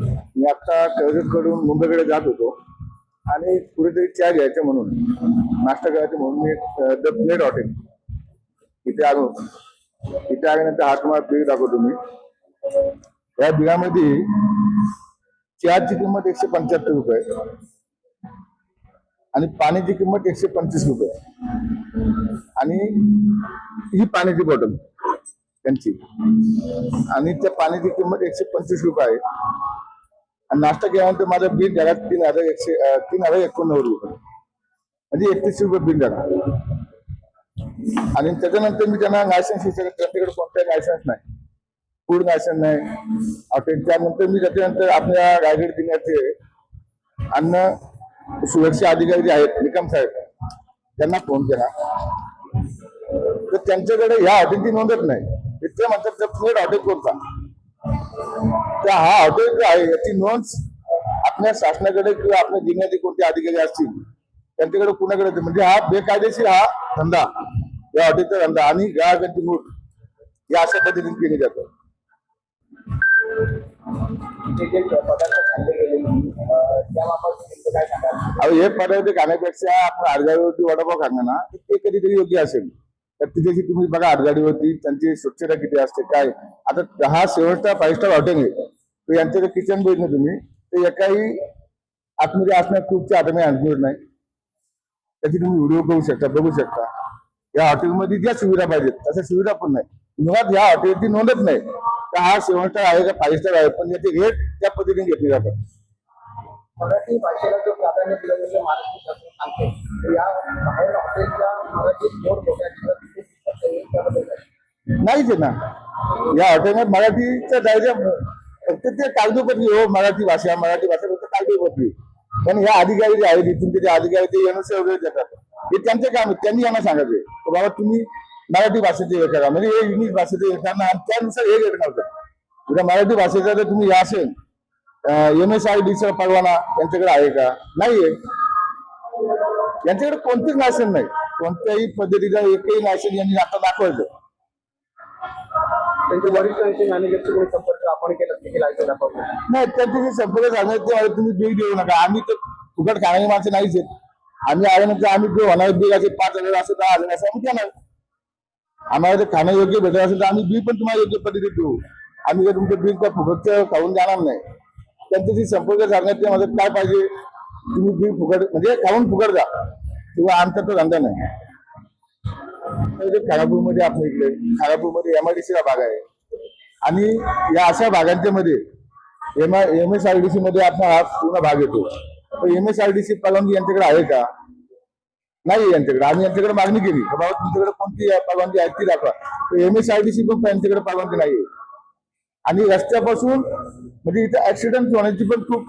मी आता कर्जतकडून मुंबईकडे जात होतो. आणि कुठेतरी चहा घ्यायचं म्हणून नाश्ता करायचं म्हणून मी द प्लेट हॉटेल इथे आलो इथे आल्यानंतर हा तुम्हाला बिल दाखवतो मी. या बिलामध्ये चहाची किंमत एकशे पंच्याहत्तर रुपये आणि पाण्याची किंमत एकशे पंचवीस रुपये. आणि ही पाण्याची बॉटल त्यांची. आणि त्या पाण्याची किंमत एकशे पंचवीस रुपये आहे. आणि नाश्ता केल्यानंतर माझं बिल झाला तीन हजार एकशे तीन हजार एकोणनव्वद रुपये. म्हणजे एकतीसशे रुपये बिल झाला. आणि त्याच्यानंतर मी त्यांना लायसन्स विचारलं त्यांच्याकडे कोणताही लायसन्स नाही. फूड लायसन्स नाही. हॉटेल त्यानंतर मी त्याच्यानंतर आपल्या रायगड जिल्ह्याचे अन्न सुरक्षा अधिकारी जे आहेत निकम साहेब त्यांना फोन केला. तर त्यांच्याकडे ह्या हॉटेलची नोंदच नाही. इतके म्हणतात तर प्लेट हॉटेल कोणता? तर हा हॉटेल जे आहे याची नोंद आपल्या शासनाकडे किंवा आपल्या जिल्ह्याचे कोणते अधिकारी असतील त्यांच्याकडे कुणाकडे म्हणजे हा बेकायदेशीर हा धंदा या हॉटेलचा धंदा आणि ग्राहकांची लूट या अशा पद्धतीने केली जातं. अहो हे पदार्थ खाण्यापेक्षा आपण आडगाडीवरती वडापाव खाणं ना ते कधीतरी योग्य असेल. तर तिथे तुम्ही बघा आडगाडीवरती त्यांची स्वच्छता किती असते काय? आता हा शेवटचा फाईव्ह स्टार हॉटेल आहे. तर यांच्याकडे किचन बघितलं तुम्ही ते एकाही आतमध्ये असण्यात खूपच्या हाताने आणखी नाही. त्याची तुम्ही व्हिडिओ बघू शकता बघू शकता. या हॉटेलमध्ये ज्या सुविधा पाहिजेत तशा सुविधा पण नाही. मुळात या हॉटेलची नोंदच नाही. तर हा सेवन स्टार आहे का फाईव्ह स्टार आहे पण याचे रेट त्या पद्धतीने घेतले जातात मराठी भाषेला जो प्राधान्य दिलं गेलं महाराष्ट्र शासन सांगते. तर या बाहेर हॉटेलच्या मराठी बोर्ड मोठ्या ठिकाणी तिथे दिसत नाही. त्याबद्दल काय? नाहीच आहे ना. या हॉटेलमध्ये मराठीचा दर्जा तर ते कागदोपत्री हो मराठी भाषा मराठी भाषा फक्त कागदोपत्री. पण ह्या अधिकारी जे आहेत इथून ते अधिकारी ते एनओसी वगैरे देतात. हे त्यांचे काम आहे त्यांनी यांना सांगायचे की बाबा तुम्ही मराठी भाषेचे हे करा. म्हणजे हे इंग्लिश भाषेचे हे करा आणि त्यानुसार हे रेट करतात उद्या मराठी भाषेचा जर तुम्ही हे असेल एम एस आय डीचा परवाना त्यांच्याकडे आहे का? नाहीये. यांच्याकडे कोणतेच लायसन नाही. कोणत्याही पद्धतीचा एकही लायसन यांनी आता दाखवायचं. त्यांच्या वरिष्ठांशी मॅनेजरशी कोणी संपर्क आपण केला देखील ऐकायला नाही त्यांचे जे संपर्क झाले ते अरे तुम्ही बिल देऊ नका. आम्ही तर फुकट खाणारी माणसं नाहीच आहेत. आम्ही आल्यानंतर म्हणजे आम्ही जे होणार बिल असे पाच हजार असं दहा हजार असं आम्ही देणार. आम्हाला जर खाणं योग्य भेटत असेल तर आम्ही बिल पण तुम्हाला योग्य पद्धतीत देऊ. आम्ही जर तुमचं बिल त्या फुकटचं खाऊन जाणार नाही. त्यांच्याशी संपर्क साधण्यात ते मदत काय पाहिजे? तुम्ही बिल फुकट म्हणजे खाऊन फुकट जा. किंवा आमचा तो धंदा नाही. म्हणजे खारापूरमध्ये आपण इकडे खानापूरमध्ये एमआयडीसीचा भाग आहे. आणि या अशा भागांच्या मध्ये M M S R D C मध्ये आपला हा पूर्ण भाग येतो. M S R D C परवानगी यांच्याकडे आहे का? नाही यांच्याकडे. आम्ही यांच्याकडे मागणी केली. बाबा तुमच्याकडे कोणती परवानगी आहे ती दाखवा. M S R D C पण यांच्याकडे परवानगी नाही आणि रस्त्यापासून म्हणजे इथे ऍक्सिडेंट होण्याची पण खूप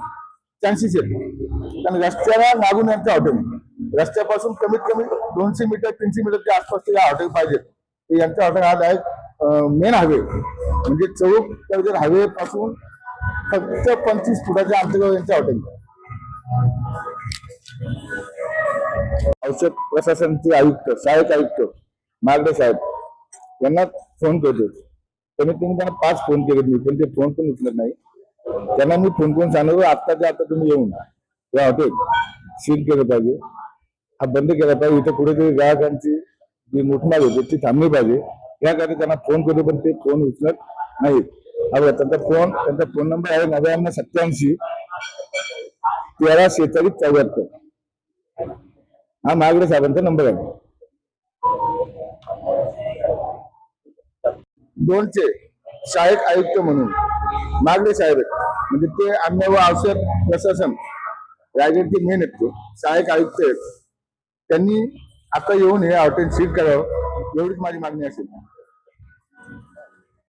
चान्सेस आहेत. कारण रस्त्याला लागून यांचं हॉटेल रस्त्यापासून कमीत कमी दोनशे मीटर तीनशे मीटरच्या आसपासचे या हॉटेल पाहिजेत ते यांचं हॉटेल हा आहेत मेन हायवे. म्हणजे चौक कर्जत हायवे पासून फक्त पंचवीस फुटाच्या अंतरावर यांच्या हॉटेल. औषध प्रशासनचे आयुक्त सहाय्यक आयुक्त मागडे साहेब यांना फोन करतो. कमीत कमी त्यांना पाच फोन केले मी पण ते फोन पण उचलत नाही. त्यांना मी फोन करून सांगितलं आत्ताच्या आता तुम्ही येऊन या हॉटेल. सील केलं पाहिजे. हा बंद केला पाहिजे. इथं कुठेतरी ग्राहकांची जी मोठमाल होते ती थांबली पाहिजे. यासाठी त्यांना फोन करतो पण ते फोन उचलत नाहीत. हा त्यांचा फोन त्यांचा फोन नंबर आहे नव्याण्णव सत्याऐंशी. तेरा शेहेचाळीस चौऱ्याहत्तर. हा महागडे साहेबांचा नंबर आहे. दोनचे सहाय्यक आयुक्त म्हणून. महागडे साहेब म्हणजे ते अन्न व औषध प्रशासन. रायगडचे मेन आहेत ते. सहाय्यक आयुक्त आहेत. त्यांनी आता येऊन हे हॉटेल सीट करावं एवढीच माझी मागणी असेल.